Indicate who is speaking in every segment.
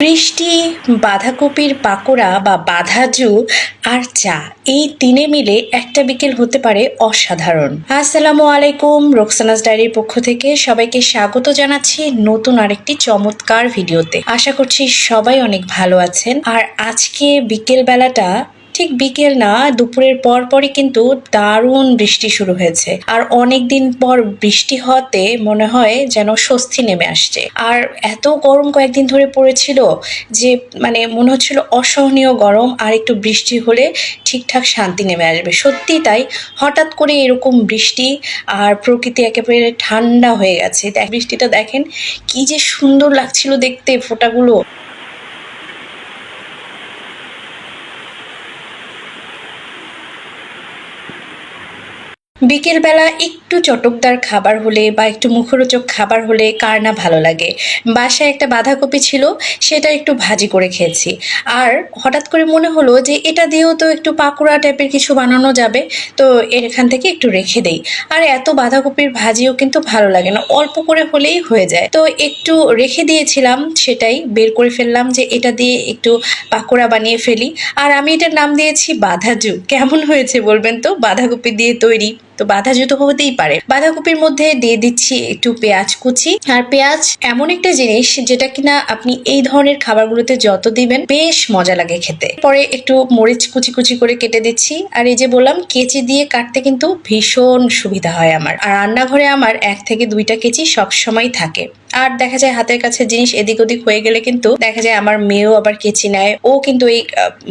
Speaker 1: বৃষ্টি, বাঁধাকপির পাকোড়া বা বাঁধাজু আর চা, এই তিনে মিলে একটা বিকেল হতে পারে অসাধারণ। আসসালামু আলাইকুম, রোকসানাস ডায়েরির পক্ষ থেকে সবাইকে স্বাগত জানাচ্ছি নতুন আরেকটি চমৎকার ভিডিওতে। আশা করছি সবাই অনেক ভালো আছেন। আর আজকে বিকেল বেলাটা ঠিক বিকেল না, দুপুরের পর পরই কিন্তু দারুণ বৃষ্টি শুরু হয়েছে। আর অনেক দিন পর বৃষ্টি হতে মনে হয় যেন স্বস্তি নেমে আসছে। আর এত গরম কয়েকদিন ধরে পড়েছিল যে মানে মনে হচ্ছিল অসহনীয় গরম, আর একটু বৃষ্টি হলে ঠিকঠাক শান্তি নেমে আসবে। সত্যি তাই, হঠাৎ করে এরকম বৃষ্টি আর প্রকৃতি একেবারে ঠান্ডা হয়ে গেছে। বৃষ্টিটা দেখেন কি যে সুন্দর লাগছিল দেখতে ফোঁটাগুলো। বিকেলবেলা একটু চটকদার খাবার হলে বা একটু মুখরোচক খাবার হলে কার না ভালো লাগে? বাসায় একটা বাঁধাকপি ছিল, সেটা একটু ভাজি করে খেয়েছি। আর হঠাৎ করে মনে হলো যে এটা দিয়েও তো একটু পাকোড়া টাইপের কিছু বানানো যাবে, তো এখান থেকে একটু রেখে দেই। আর এত বাঁধাকপির ভাজিও কিন্তু ভালো লাগে না, অল্প করে হলেই হয়ে যায়। তো একটু রেখে দিয়েছিলাম, সেটাই বের করে ফেললাম যে এটা দিয়ে একটু পাকোড়া বানিয়ে ফেলি। আর আমি এটার নাম দিয়েছি বাঁধাজু কেমন হয়েছে বলবেন তো? বাঁধাকপি দিয়ে তৈরি। তো বাঁধা জুতো হতেই পারে। বাঁধাকপির মধ্যে দিয়ে দিচ্ছি একটু পেঁয়াজ কুচি। আর পেঁয়াজ এমন একটা জিনিস যেটা কিনা আপনি এই ধরনের খাবারগুলোতে যত দিবেন বেশ মজা লাগে খেতে। পরে একটু মরিচ কুচি কুচি করে কেটে দিচ্ছি। আর এই যে বললাম, কেচি দিয়ে কাটতে কিন্তু ভীষণ সুবিধা হয় আমার। আর রান্নাঘরে আমার এক থেকে দুইটা কেচি সবসময় থাকে। আর দেখা যায় হাতের কাছে জিনিস এদিক ওদিক হয়ে গেলে কিন্তু দেখা যায় আমার মেয়েও আবার কেচি নেয়। ও কিন্তু এই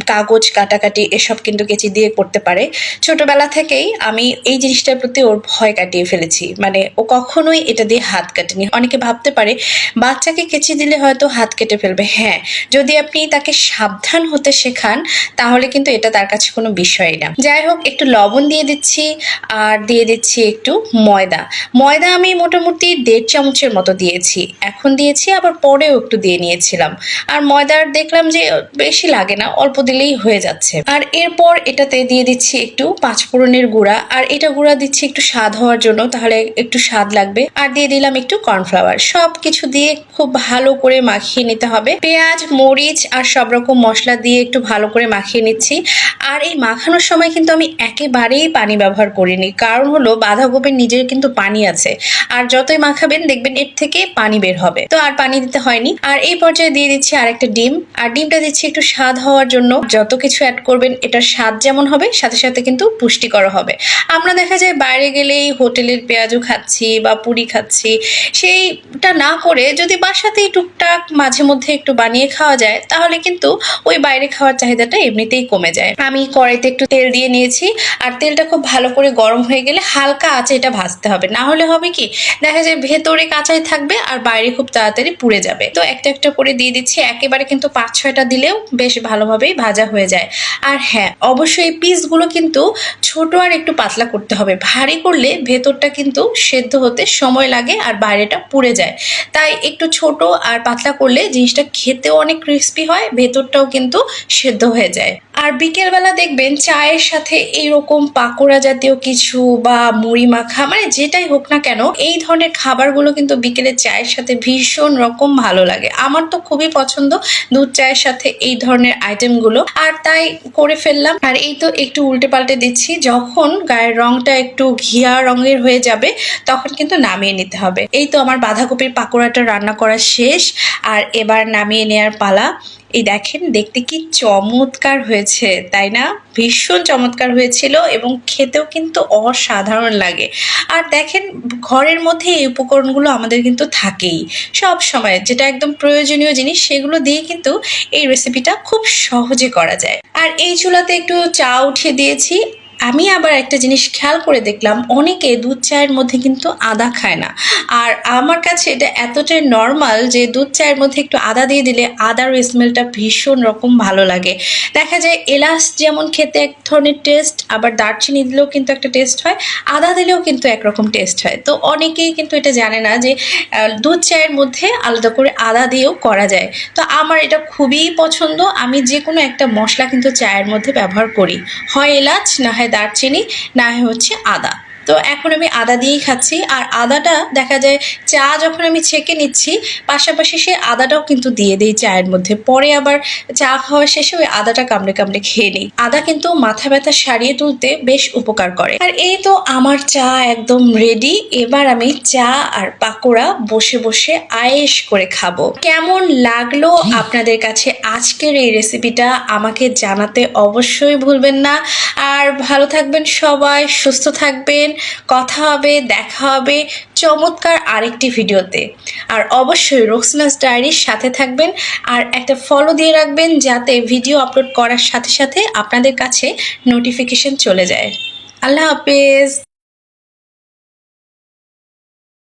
Speaker 1: কাগজ, কাটাকাটি এসব কিন্তু কেচি দিয়ে করতে পারে। ছোটবেলা থেকেই আমি এই জিনিসটার প্রতি ওর ভয় কাটিয়ে ফেলেছি। মানে ও কখনোই এটা দিয়ে হাত কাটেনি। অনেকে ভাবতে পারে, বাচ্চাকে কেচি দিলে হয়তো হাত কেটে ফেলবে। হ্যাঁ যদি আপনি তাকে সাবধান হতে শেখান, তাহলে কিন্তু এটা তার কাছে কোনো বিষয়ই না। যাই হোক, একটু লবণ দিয়ে দিচ্ছি আর দিয়ে দিচ্ছি একটু ময়দা। ময়দা আমি মোটামুটি দেড় চামচের মতো দিয়েছি। এখন দিয়েছি, আবার পরেও একটু দিয়ে নিয়েছিলাম। আর ময়দার দেখলাম যে বেশি লাগে না, অল্প দিলেই হয়ে যাচ্ছে। আর এরপর এটাতে দিয়ে দিচ্ছি একটু পাঁচফোড়নের গুঁড়া। আর এটা গুঁড়া দিচ্ছি একটু স্বাদ হওয়ার জন্য, তাহলে একটু স্বাদ লাগবে। আর দিয়ে দিলাম একটু কর্নফ্লাওয়ার। সব কিছু দিয়ে খুব ভালো করে মাখিয়ে নিতে হবে। পেঁয়াজ, মরিচ আর সব রকম মশলা দিয়ে একটু ভালো করে মাখিয়ে নিচ্ছি। আর এই মাখানোর সময় কিন্তু আমি একেবারেই পানি ব্যবহার করিনি। কারণ হলো বাঁধাকপির নিজের কিন্তু পানি আছে। আর যতই মাখাবেন, দেখবেন এর থেকে পানি বের হবে। তো আর পানি দিতে হয়নি। আর এই পর্যায়ে দিয়ে দিচ্ছি আর একটা ডিম। আর ডিমটা দিচ্ছি একটু স্বাদ হওয়ার জন্য। যত কিছু অ্যাড করবেন, এটার স্বাদ যেমন হবে, সাথে সাথে কিন্তু পুষ্টিকর হবে। আমরা দেখা যায় বাইরে গেলেই হোটেলের পেঁয়াজও খাচ্ছি বা পুরি খাচ্ছি। সেইটা না করে যদি বাসাতেই টুকটাক মাঝে মধ্যে একটু বানিয়ে খাওয়া যায়, তাহলে কিন্তু ওই বাইরে খাওয়ার চাহিদাটা এমনিতেই কমে যায়। আমি কড়াইতে একটু তেল দিয়ে নিয়েছি। আর তেলটা খুব ভালো করে গরম হয়ে গেলে হালকা আছে এটা ভাজতে হবে। না হলে হবে কি? দেখা যায় ভেতরে কাঁচাই থাকবে আর বাইরে খুব তাড়াতাড়ি পুড়ে যাবে। তো একটা একটা করে দিয়ে দিচ্ছি। একেবারে কিন্তু পাঁচ, ছয়টা দিলেও বেশ ভালোভাবেই ভাজা হয়ে যায়। আর হ্যাঁ অবশ্যই এই পিসগুলো কিন্তু ছোট আর একটু পাতলা করতে হবে। ভারী করলে ভেতরটা কিন্তু সেদ্ধ হতে সময় লাগে আর বাইরেটা পুড়ে যায়। তাই একটু ছোট আর পাতলা করলে জিনিসটা খেতেও অনেক ক্রিস্পি হয়, ভেতরটাও কিন্তু সেদ্ধ হয়ে যায়। আর বিকেলবেলা দেখবেন চায়ের সাথে এইরকম পাকোড়া জাতীয় কিছু বা মুড়ি মাখা মানে যেটাই হোক না কেন, এই ধরনের খাবারগুলো কিন্তু বিকেলে চায়ের সাথে ভীষণ রকম ভালো লাগে। আমার তো খুবই পছন্দ দুধ চায়ের সাথে এই ধরনের আইটেমগুলো আর তাই করে ফেললাম। আর এই তো একটু উল্টে পাল্টে দিচ্ছি। যখন গায়ের রংটা একটু ঘিয়া রঙের হয়ে যাবে, তখন কিন্তু নামিয়ে নিতে হবে। এই তো আমার বাঁধাকপির পাকোড়াটা রান্না করা শেষ। আর এবার নামিয়ে নেওয়ার পালা। এই দেখেন, দেখতে কি চমৎকার হয়েছে, তাই না? ভীষণ চমৎকার হয়েছিল এবং খেতেও কিন্তু অসাধারণ লাগে। আর দেখেন, ঘরের মধ্যে এই উপকরণগুলো আমাদের কিন্তু থাকেই সব সময়। যেটা একদম প্রয়োজনীয় জিনিস, সেগুলো দিয়ে কিন্তু এই রেসিপিটা খুব সহজে করা যায়। আর এই চুলাতে একটু চা উঠিয়ে দিয়েছি। আমি আবার একটা জিনিস খেয়াল করে দেখলাম, অনেকে দুধ চায়ের মধ্যে কিন্তু আদা খায় না। আর আমার কাছে এটা এতটাই নর্মাল যে দুধ চায়ের মধ্যে একটু আদা দিয়ে দিলে আদার স্মেলটা ভীষণ রকম ভালো লাগে। দেখা যায় এলাচ যেমন খেতে এক ধরনের টেস্ট আবার দারচিনি দিলেও কিন্তু একটা টেস্ট হয়, আদা দিলেও কিন্তু একরকম টেস্ট হয়। তো অনেকেই কিন্তু এটা জানে না যে দুধ চায়ের মধ্যে আলাদা করে আদা দিয়েও করা যায়। তো আমার এটা খুবই পছন্দ। আমি যে কোনো একটা মশলা কিন্তু চায়ের মধ্যে ব্যবহার করি। হয় এলাচ, না হয় দারচিনি না হয় হচ্ছে আদা। তো এখন আমি আদা দিয়েই খাচ্ছি। আর আদাটা দেখা যায় চা যখন আমি ছেঁকে নিচ্ছি পাশাপাশি সে আদাটাও কিন্তু দিয়ে দিই চায়ের মধ্যে। পরে আবার চা খাওয়া শেষে ওই আদাটা কামড়ে কামড়ে খেয়ে নিই। আদা কিন্তু মাথা ব্যথা সারিয়ে তুলতে বেশ উপকার করে। আর এই তো আমার চা একদম রেডি এবার আমি চা আর পাকোড়া বসে বসে আয়েশ করে খাব। কেমন লাগল আপনাদের কাছে আজকের এই রেসিপিটা আমাকে জানাতে অবশ্যই ভুলবেন না। আর ভালো থাকবেন সবাই, সুস্থ থাকবেন, কথা হবে, দেখা হবে চমৎকার আরেকটি ভিডিওতে। আর অবশ্যই রোকসনাস ডায়েরির সাথে থাকবেন আর একটা ফলো দিয়ে রাখবেন যাতে ভিডিও আপলোড করার সাথে সাথে আপনাদের কাছে নোটিফিকেশন চলে যায়। আল্লাহ হাফেজ।